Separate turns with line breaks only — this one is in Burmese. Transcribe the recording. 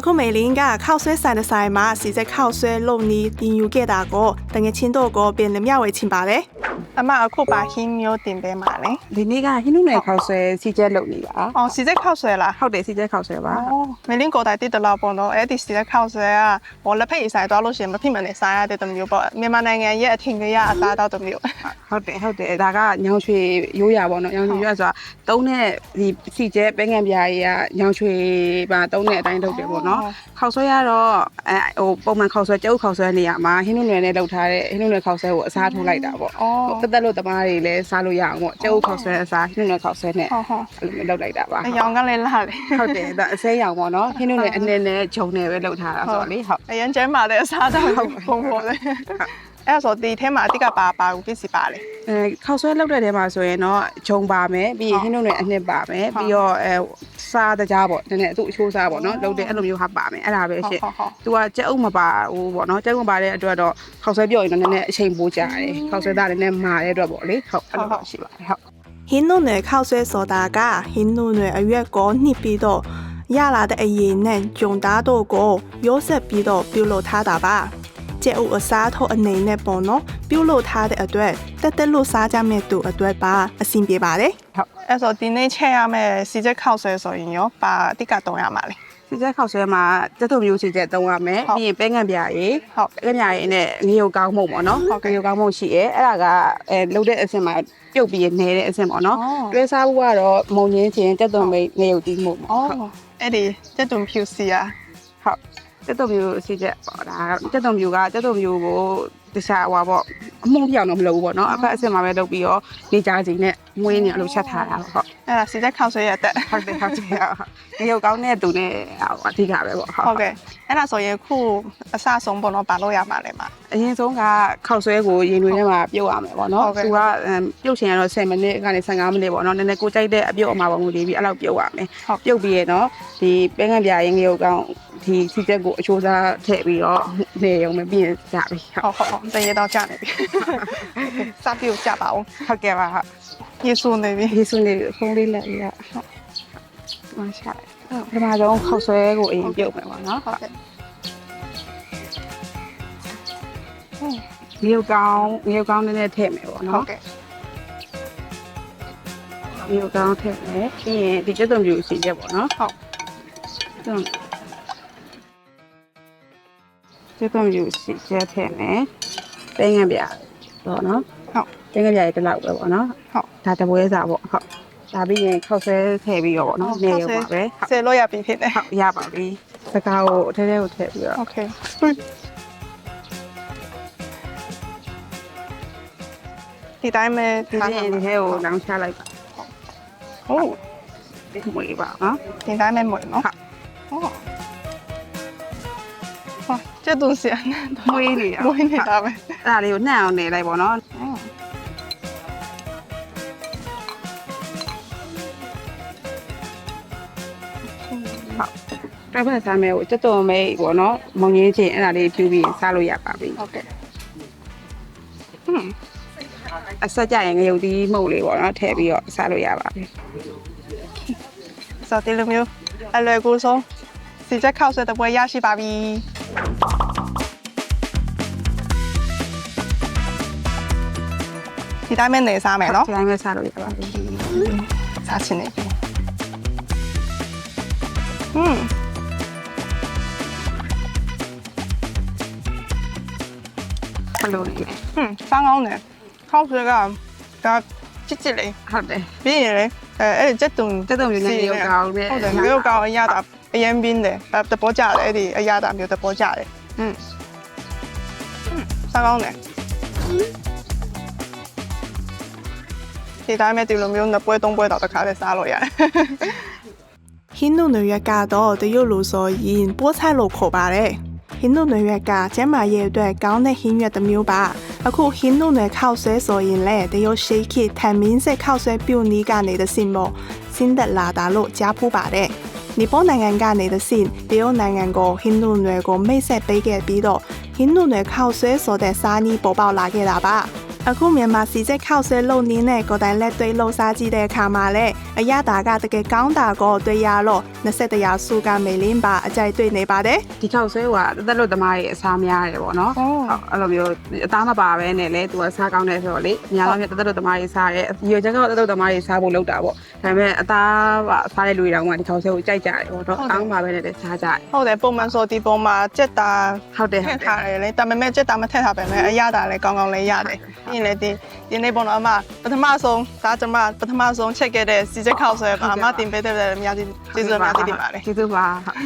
အခုမေလင်းကခောက်ဆွဲဆိုင်တဲ့ဆိုင်မှာစီစက်ခောက်ဆွဲလုပ်နီးတင်ယူခဲ့တာကိုတငယ်ချင်းတို့ကိုပြန်လည်မျှဝေချင်ပါတယ်အမအခုပါဟင်းမျိုးတင်ပေးမှာလေ
ဒီနေ့ကဟင်းနုနယ်ခောက်ဆွဲစီကျဲလုပ်နေတာ
အော်စီစက်ခောက်ဆွဲလား
ဟုတ်တယ်စီကျဲခောက်ဆွဲပါ
အော်မေလင်းကိုတိုင်တိတလောက်ပေါ့နော်အဲ့ဒီစီစက်ခောက်ဆွဲကဟောလက်ဖက်ရည်ဆိုင်သွားလို့ရှိရင်မဖြစ်မနေစားရတဲ့တမျိုးပေါ့မြန်မာနိုင်ငံရဲ့အထင်ကြီးရအစားအသောက်တမျိုး
ဟုတ်တယ်ဟုတ်တယ်ဒါကညောင်ရွှေရိုးရာပေါ့နော်ညောင်ရွှေရိုးရာဆိုတာတုံးတဲ့ဒီစီကျဲပဲငံပြားကြီးကညောင်ရွှေပါတုံးတဲ့အတိုင်းလုပ်တယ်ပေါ့နော်ခောက်ဆွဲရတော့အဲဟိုပုံမှန်ခောက်ဆွဲကျုပ်ခောက်ဆွဲနေရမှာဟင်းနုနယ်နဲ့လုပ်ထားတဲ့ဟင်းနုနယ်ခောက်ဆွဲကိုအစားထိုးလိုက်တာပေါ့
အော်
ဟိုတက်တက်လို့တမားတွေလည်းစားလို့ရအောင်ပေါ့ကျုပ်ခောက်ဆွဲအစားဟင်းနုနယ်ခောက်ဆွဲနဲ့
ဟုတ်ဟုတ်
အဲ့လိုမျိုးလုပ်လိုက်တာပါ
အယောင်ကလည်းလာလေ
ဟုတ်တယ်ဒါအစဲရောင်ပေါ့နော်ဟင်းနုနယ်အနဲ့နဲ့ဂျုံနဲ့ပဲလုပ်ထားတာဆိုတော့လေဟုတ်
အရင်ကျမ်းမာတဲ့အစားအသောက်ပုံပေါ်လေအဲ့ဆိုဒီထဲမှာအတိကပါပါဘူးပြစ်စီပါလေ
အဲခောက်ဆွဲလောက်တဲ့ထဲမှာဆိုရင်တော့ဂျုံပါမယ်ပြီးရင်ဟင်းတို့နဲ့အနှစ်ပါမယ်
ဟုတ်
ပြီးတော့အဲ စားတကြားပေါ့နည်းနည်းသူ့အချိုးစားပေါ့နော်
ဟုတ်
လုပ်တဲ့အဲ့လိုမျိုးဟာပါမယ်အဲ့ဒါပဲရှင့်
ဟုတ်ဟုတ်
သူကကြက်အုပ်မပါဘူးပေါ့နော်ကြက်အုပ်မပါတဲ့အတွက်တော့ခောက်ဆွဲပြော့ရင်တော့နည်းနည်းအချိန်ပိုကြာတယ်ခောက်ဆွဲသားလည်းနည်းမာတဲ့အတွက်ပေါ့လေဟုတ်အဲ့လို
ဟုတ်ဟုတ်
ရှိပါတယ်ဟုတ်
ဟင်းနုနယ်ခောက်ဆွဲဆိုတာကဟင်းနုနယ်အရွက်ကိုနှိပ်ပြီးတော့ရလာတဲ့အရည်နဲ့ဂျုံသားတို့ကိုရိုးဆက်ပြီးတော့ပြုတ်လို့ထားတာပါ ကျဲဥအစားထုတ်အနေနဲ့ပေါ့နော်ပြုတ်လို့ထားတဲ့အတွက်တက်တက်လို့စားကြမဲ့သူအတွက်ပါအဆင်ပြေပါတယ်
ဟုတ်
အဲ့ဆိုဒီနေ့ချက်ရမယ့်စီချက်ခောက်ဆွဲဆိုရင်ရောပါအတိကတော့ရမှာလေ
စီကျက်ခောက်ဆွဲမှာကြက်ထုံမျိုးစီကျက်သုံးရမယ်
ဟုတ်
ပြီးရင်ပဲငံပြားရည်
ဟုတ်
ပဲငံပြားရည်နဲ့ငရုတ်ကောင်းမှုန့်ပေါ့နော်
ဟုတ်ကဲ့
ငရုတ်ကောင်းမှုန့်ရှိရဲအဲ့ဒါကအဲလှုပ်တဲ့အဆင့်မှာပြုတ်ပြီးနေတဲ့အဆင့်ပေါ့နော်
အော်
တွဲစားဖို့ကတော့မုံငင်းချင်းတက်သွန်မိတ်ငရုတ်တီးမှုပေါ့
အော်အဲ့ဒီစက်တုံဖြူစီယာ
ဟုတ် တက်သွန်မျိုးစီကျက်ပေါ့ဒါကတက်သွန်မျိုးကတက်သွန်မျိုးကိုတခြားဟွာပေါ့အမှုန့်ပြောင်းတော့မလုပ်ဘူးပေါ့နော်အဖက်အဆင့်မှာပဲလုပ်ပြီးတော့နေကြစီနဲ့မွေးနေအဲ့လိုချက်ထားတာပေါ့ဟုတ်
အဲ့ဒါစီချက်ခောက်ဆွဲရတဲ့
ဟုတ်တယ်ဟုတ်တယ်ဟုတ်ငရုတ်ကောင်းတဲ့သူနဲ့ဟိုအဓိကပဲပေါ့ဟုတ်
ဟုတ်ကဲ့အဲ့ဒါဆိုရင်ခုအစဆုံးပေါ့နော်ပါလို့ရမှာလေမှာ
အရင်ဆုံးကခောက်ဆွဲကိုရင်တွင်ထဲမှာပြုတ်ရမယ်ပေါ့နော်
ဟုတ်ကဲ့
သူကအမ်ပြုတ်ချင်ရတော့10မိနစ်ကနေ15မိနစ်ပေါ့နော်နည်းနည်းကိုကြိုက်တဲ့အပြုတ်အမှာပုံကိုလေးပြီးအဲ့လောက်ပြုတ်ရမယ်
ဟုတ်
ပြုတ်ပြီးရနော်ဒီပဲငံပြာရင်ငရုတ်ကောင်း ဒီစီချက်ကိုအချိုးစားထည့်ပြီးတော့နေရုံပဲပြီးရင်ကြပြီဟုတ်
ဟုတ်ဟုတ်ဟုတ်တရေတော့ကြာနေပြီစပြုတ်ကြပါဦး
ဟုတ်ကဲ့ပါဟုတ်
ယေရှုနေပြီ
ဒီဆိုနေဖုန်းလေးလက်ရဟုတ်မှန်ရှာဟုတ်ပထမဆုံးခောက်ဆွဲကိုအရင်ပြုတ်မယ်ပေါ့နော်
ဟုတ်ကဲ့
ငရုတ်ကောင်းငရုတ်ကောင်းနည်းနည်းထည့်မယ်ပေါ့
ဟုတ်
နော်
ကဲ့
ငရုတ်ကောင်းထည့်မယ်ပြီးရင်ဒီကျက်သွန်ပြူစီချက်ပေါ့နော်
ဟုတ်
ဟုတ်ကျက်သွန်ပြူစီချက်ထည့်မယ်ပဲငံပြပေါ့နော်
ဟုတ်
ပဲငံပြရေတစ်လောက်ပဲပေါ့နော်
ဟုတ်
ဒါတပွဲစားပေါ့ဟုတ်ဒါပြီးရင်ခောက်ဆွဲထည့်ပြီးတော့ပေါ့နော်နေရောပါပဲဟုတ်
ဆယ်လို့ရပြီဖြစ်တယ်
ဟုတ်ရပါပြီစကားကိုအထဲထဲကိုထည့်ပြီးတော့
โอเคဒီတိုင်းမဲ့
ဒီနေ့ဒီထဲကိုလောင်းချလိုက်ပါ
ဟုတ်
ဒီမွေးပါနော်
ဒီတိုင်းမဲ့မွေနော်
ဟုတ်
ဟုတ်ဟာကျတုံစီ
မွေးနေရ
မွေနေတာပဲ
အဲ့ဒါလေးကိုနှံ့အောင်နေလိုက်ပေါ့နော်ဟုတ်ပြပတ်စားမယ်ကိုစက်တော်မဲပေါ့နော်မုံငင်းချင်းအဲ့ဒါလေးဖြူပြီးစားလို့ရပါပြီ
ဟုတ်ကဲ့
အဆက်ကြရင်ငရုတ်သီးမှုတ်လေးပေါ့နော်ထည့်ပြီးတော့စားလို့ရပါပြီ
ဆိုတော့ဒီလိုမျိုးအလွယ်ကူဆုံးစီချက်ခောက်ဆွဲတဲ့ပွဲရရှိပါပြီ ဒီတိုင်းမဲ့နေစားမယ်နော်
ဒီတိုင်းပဲစားလို့ရပါပြီ
စားချင်နေပြီอืม
ဘယ်လိုလဲ
อืมစားကောင်းတယ်ခောက်ဆွဲကဒါချစ်ချစ်လေး
ဟုတ်တယ်
ပြီးရင်လေအဲအဲ့ဒီစက်တုံ
စက်တော်မျိုးနဲ့ငရုတ်ကောင်းနဲ့
ဟုတ်တယ်မျိုးကောင်းအရသာအရင်ပင်းတယ်တပေါ်ကြတယ်အဲ့ဒီအရသာမျိုးတပေါ်ကြတယ်อืมစားကောင်းတယ် ဒီတိုင်းမဲ့ဒီလိုမျိုးနှစ်ပွဲသုံးပွဲတော့တစ်ခါတည်းစားလို့ရတယ်ဟင်းနုနရွက်ကတော့တရုတ်လိုဆိုရင်ပိုးဆိုင်လို့ခေါ်ပါတယ်ဟင်းနုနရွက်ကကျမ်းမာရေးအတွက်ကောင်းတဲ့ဟင်းရွက်တစ်မျိုးပါအခုဟင်းနုနခောက်ဆွဲဆိုရင်လည်းတရုတ်ရှိခိထန်မင်းဆက်ခောက်ဆွဲပြုတ်နီးကနေတဲ့စင်မို့စင်းသက်လာတာလို့ကြားဖူးပါတယ်နီပေါနိုင်ငံကနေတဲ့စင်တရုတ်နိုင်ငံကိုဟင်းနုနွယ်ကိုမိတ်ဆက်ပေးခဲ့ပြီးတော့ဟင်းနုနွယ်ခောက်ဆွဲဆိုတဲ့စားနီးပေါ်ပေါက်လာခဲ့တာပါ အခုမြန်မာစီစစ်ခောက်ဆွဲလုံနင်းနဲ့ကိုယ်တိုင်လက်သွေးလှုပ်ရှားကြည့်တဲ့အခါမှာလည်းအရသာကတကယ်ကောင်းတာကိုတွေ့ရလို့20ရာစုကမေလင်းပါအကြိုက်တွေ့နေပါတယ်
ဒီခောက်ဆွဲကတသက်လို့သမားရဲ့အစားများတယ်ပေါ့နော်။
အော်
ဟုတ်အဲ့လိုမျိုးအသားမပါပဲနဲ့လေသူကစားကောင်းတယ်ဆိုတော့လေအများဆုံးတသက်လို့သမားရေးစားတယ်ရွေချက်ကတော့တသက်လို့သမားရေးစားဖို့လုပ်တာပေါ့ဒါပေမဲ့အသားကစားတဲ့လူတွေတောင်မှဒီခောက်ဆွဲကိုကြိုက်ကြတယ်ပေါ့နော်ကောင်းပါပဲနဲ့လည်းစားကြတယ်
ဟုတ်တယ်ပုံမှန်ဆိုဒီပုံမှာကြက်တာ
ဟုတ်တယ်
ထ
ဟုတ်
ည့်
တယ်
ထားတယ်လေဒါပေမဲ့ကြက်တာမထည့်ထားပဲမဲ့အရသာလည်းကောင်းကောင်းလေးရတယ်ပြီးရင်လည်းဒီဒီနေ့ပုံတော့အမပထမဆုံးဒါကျွန်မပထမဆုံးချက်ခဲ့တဲ့စီချက်ခောက်ဆွဲပါအမတင်ပေးတဲ့များကြီးကျေးဇူးများကြီးတင်ပါတယ်
ကျေးဇူးပါဟုတ်